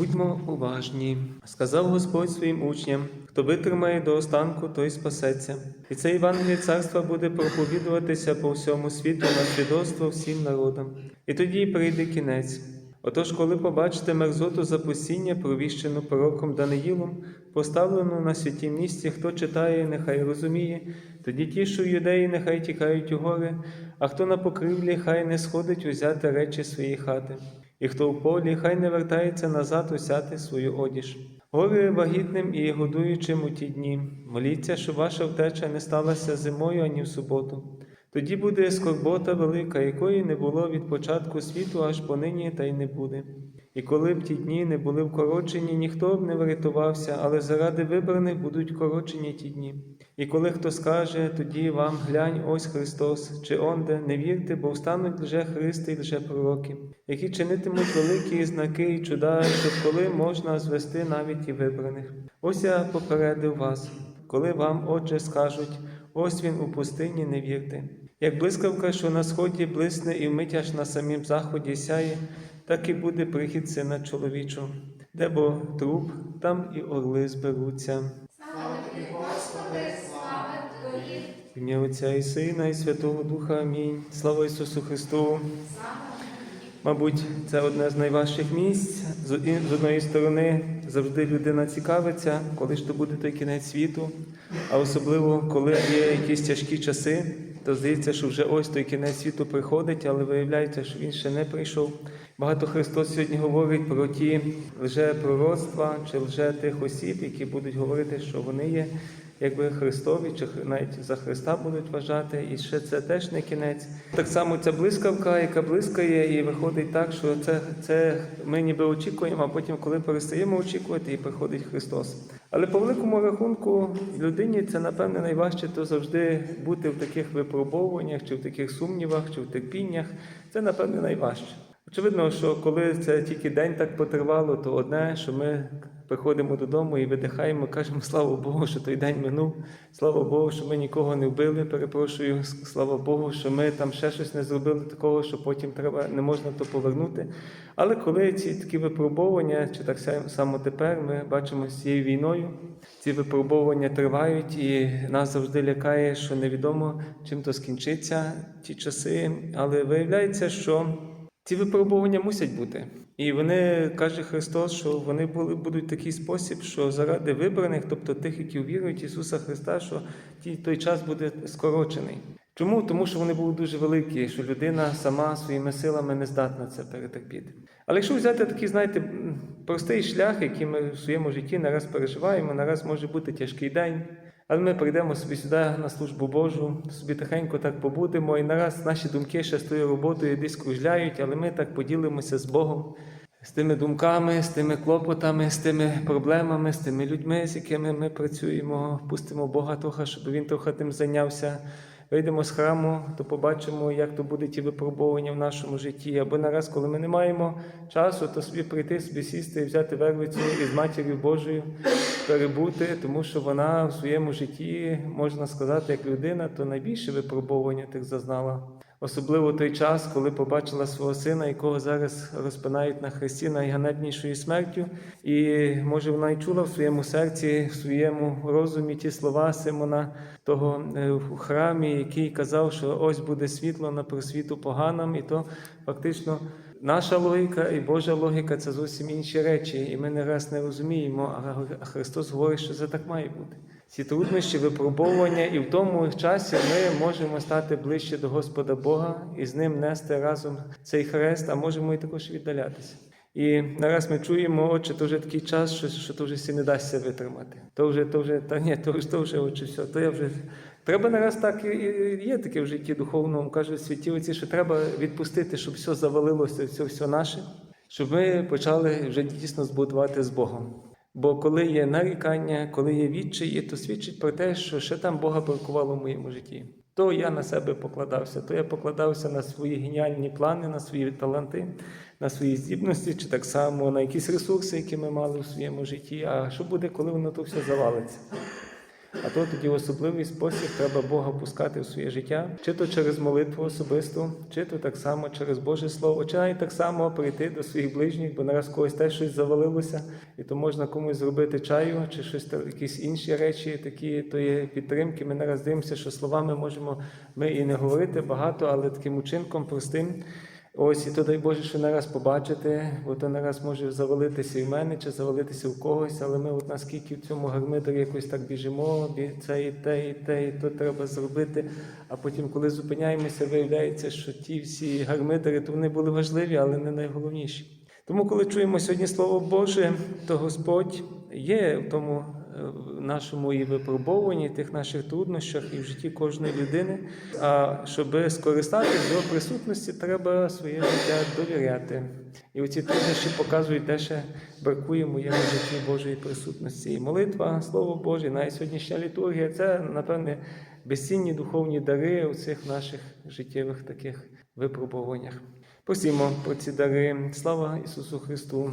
Будьмо уважні, сказав Господь своїм учням: хто витримає до останку, той спасеться. І це Євангеліє царства буде проповідуватися по всьому світу на свідоцтво всім народам. І тоді прийде кінець. Отож, коли побачите мерзоту запустіння, провіщену пророком Даниїлом, поставлену на святім місці, хто читає, нехай розуміє, тоді ті, що юдеї, нехай тікають у гори, а хто на покривлі, хай не сходить узяти речі свої хати. І хто в полі, хай не вертається назад усяти свою одіж. Горе вагітним і годуючим у ті дні. Моліться, щоб ваша втеча не сталася зимою ані в суботу. Тоді буде скорбота велика, якої не було від початку світу, аж понині та й не буде. І коли б ті дні не були вкорочені, ніхто б не врятувався, але заради вибраних будуть вкорочені ті дні. І коли хто скаже, тоді вам глянь, ось Христос, чи онде, не вірте, бо встануть лже Христи і лже пророки, які чинитимуть великі знаки і чуда, щоб коли можна звести навіть і вибраних. Ось я попередив вас, коли вам, отже, скажуть, ось він у пустині, не вірте. Як блискавка, що на сході блисне і вмить аж на самім заході сяє, так і буде прихід сина чоловічого. Де бо труп, там і орли зберуться. В ім'я Отця і Сина, і Святого Духа. Амінь. Слава Ісусу Христу! Мабуть, це одне з найважчих місць. З одної сторони, завжди людина цікавиться, коли ж то буде той кінець світу. А особливо, коли є якісь тяжкі часи, то здається, що вже ось той кінець світу приходить, але виявляється, що він ще не прийшов. Багато Христос сьогодні говорить про ті лже пророцтва чи лже тих осіб, які будуть говорити, що вони є якби Христові, чи навіть за Христа будуть вважати, і ще це теж не кінець. Так само ця блискавка, яка блискає, і виходить так, що це, це ми ніби очікуємо, а потім, коли перестаємо очікувати, і приходить Христос. Але по великому рахунку людині це напевне найважче то завжди бути в таких випробовуваннях, чи в таких сумнівах, чи в терпіннях. Це напевне найважче. Очевидно, що коли це тільки день так потривало, то одне, що ми приходимо додому і видихаємо, кажемо, слава Богу, що той день минув. Слава Богу, що ми нікого не вбили. Перепрошую, слава Богу, що ми там ще щось не зробили такого, що потім треба не можна то повернути. Але коли ці такі випробовування, чи так само тепер, ми бачимо з цією війною, ці випробовування тривають, і нас завжди лякає, що невідомо чим то скінчиться ті часи. Але виявляється, що ці випробування мусять бути. І вони каже Христос, що вони були будуть такий спосіб, що заради вибраних, тобто тих, які вірують Ісуса Христа, що той час буде скорочений. Чому? Тому що вони були дуже великі, що людина сама своїми силами не здатна це перетерпіти. Але якщо взяти такий, знаєте, простий шлях, який ми в своєму житті нараз переживаємо, нараз може бути тяжкий день. Але ми прийдемо собі сюди на службу Божу, собі тихенько так побудемо, і нараз наші думки ще з тою роботою десь кружляють, але ми так поділимося з Богом, з тими думками, з тими клопотами, з тими проблемами, з тими людьми, з якими ми працюємо, пустимо Бога трохи, щоб він трохи тим зайнявся. Вийдемо з храму, то побачимо, як то будуть ті випробування в нашому житті. Або нараз, коли ми не маємо часу, то собі прийти, собі сісти і взяти вервицю із матір'ю Божою, перебути, тому що вона в своєму житті, можна сказати, як людина, то найбільше випробування тих зазнала. Особливо той час, коли побачила свого сина, якого зараз розпинають на хресті найганебнішою смертю, і може вона й чула в своєму серці, в своєму розумі ті слова Симона того е, в храмі, який казав, що ось буде світло на просвіту поганам, і то фактично. Наша логіка і Божа логіка це зовсім інші речі, і ми не раз не розуміємо. А Христос говорить, що це так має бути. Ці труднощі, випробовування, і в тому часі ми можемо стати ближче до Господа Бога і з ним нести разом цей хрест, а можемо і також віддалятися. І нараз ми чуємо, отче, то вже такий час, що, що то вже всі не дасться витримати. То вже, то вже, та ні, то вже, то вже, отче, все, то я вже. Треба нараз так і є таке в житті духовному, кажуть святі отці, що треба відпустити, щоб все завалилося, все, все наше, щоб ми почали вже дійсно збудувати з Богом. Бо коли є нарікання, коли є відчаї, то свідчить про те, що ще там Бога бракувало в моєму житті. То я на себе покладався, то я покладався на свої геніальні плани, на свої таланти, на свої здібності, чи так само на якісь ресурси, які ми мали в своєму житті. А що буде, коли воно то все завалиться? А то тоді особливий спосіб треба Бога пускати в своє життя, чи то через молитву особисту, чи то так само через Боже Слово, чи навіть так само прийти до своїх ближніх, бо нараз когось теж щось завалилося, і то можна комусь зробити чаю, чи щось якісь інші речі, такі то є підтримки. Ми нараз дивимося, що словами можемо ми і не говорити багато, але таким учинком простим. Ось і то дай Боже, що нараз побачити, бо то нараз може завалитися і в мене, чи завалитися в когось, але ми от наскільки в цьому гармидері якось так біжимо, це і те, і те, і то треба зробити. А потім, коли зупиняємося, виявляється, що ті всі гармидери, то вони були важливі, але не найголовніші. Тому, коли чуємо сьогодні Слово Боже, то Господь є в тому нашому і випробуванні, тих наших труднощах і в житті кожної людини. А щоб скористатися його присутності, треба своє життя довіряти. І оці труднощі показують, де ще бракує в моєму житті Божої присутності. І молитва, Слово Боже, навіть сьогоднішня літургія це, напевне, безцінні духовні дари у цих наших життєвих таких випробуваннях. Просімо про ці дари. Слава Ісусу Христу!